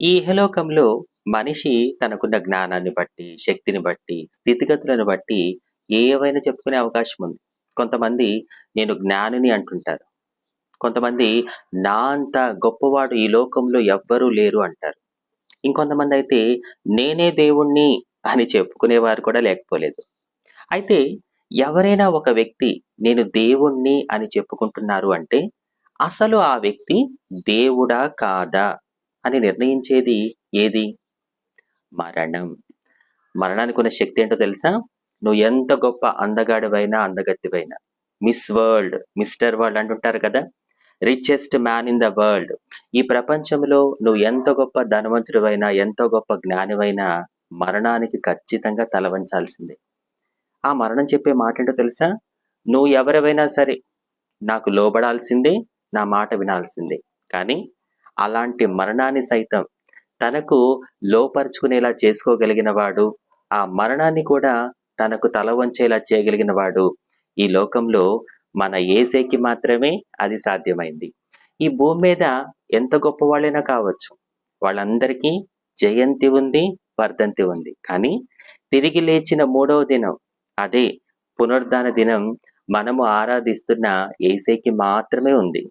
ఈ ఇహలోకంలో మనిషి తనకున్న జ్ఞానాన్ని బట్టి, శక్తిని బట్టి, స్థితిగతులను బట్టి ఏవైనా చెప్పుకునే అవకాశం ఉంది. కొంతమంది నేను జ్ఞానిని అంటుంటారు. కొంతమంది నా అంత గొప్పవాడు ఈ లోకంలో ఎవ్వరూ లేరు అంటారు. ఇంకొంతమంది అయితే నేనే దేవుణ్ణి అని చెప్పుకునేవారు కూడా లేకపోలేదు. అయితే ఎవరైనా ఒక వ్యక్తి నేను దేవుణ్ణి అని చెప్పుకుంటున్నారు అంటే అసలు ఆ వ్యక్తి దేవుడా కాదా అని నిర్ణయించేది ఏది? మరణం. మరణానికి ఉన్న శక్తి ఏంటో తెలుసా? నువ్వు ఎంత గొప్ప అందగాడివైనా, అందగత్తివైనా మిస్ వరల్డ్, మిస్టర్ వరల్డ్ అంటుంటారు కదా! Richest man in the world. ఈ ప్రపంచంలో నువ్వు ఎంత గొప్ప ధనవంతుడివైనా, ఎంతో గొప్ప జ్ఞానివైనా మరణానికి ఖచ్చితంగా తలవంచాల్సిందే ఆ మరణం చెప్పే మాట ఏంటో తెలుసా? నువ్వు ఎవరివైనా సరే నాకు లోబడాల్సిందే, నా మాట వినాల్సిందే. కానీ అలాంటి మరణాన్ని సైతం తనకు లోపరుచుకునేలా చేసుకోగలిగిన వాడు, ఆ మరణాన్ని కూడా తనకు తల వంచేలా చేయగలిగిన వాడు ఈ లోకంలో మన ఏసేకి మాత్రమే అది సాధ్యమైంది. ఈ భూమి మీద ఎంత గొప్ప వాళ్ళైనా కావచ్చు. వాళ్ళందరికీ జయంతి ఉంది, వర్ధంతి ఉంది. కానీ తిరిగి లేచిన మూడవ దినం అదే పునరుద్ధాన దినం మనము ఆరాధిస్తున్న ఏసేకి మాత్రమే ఉంది.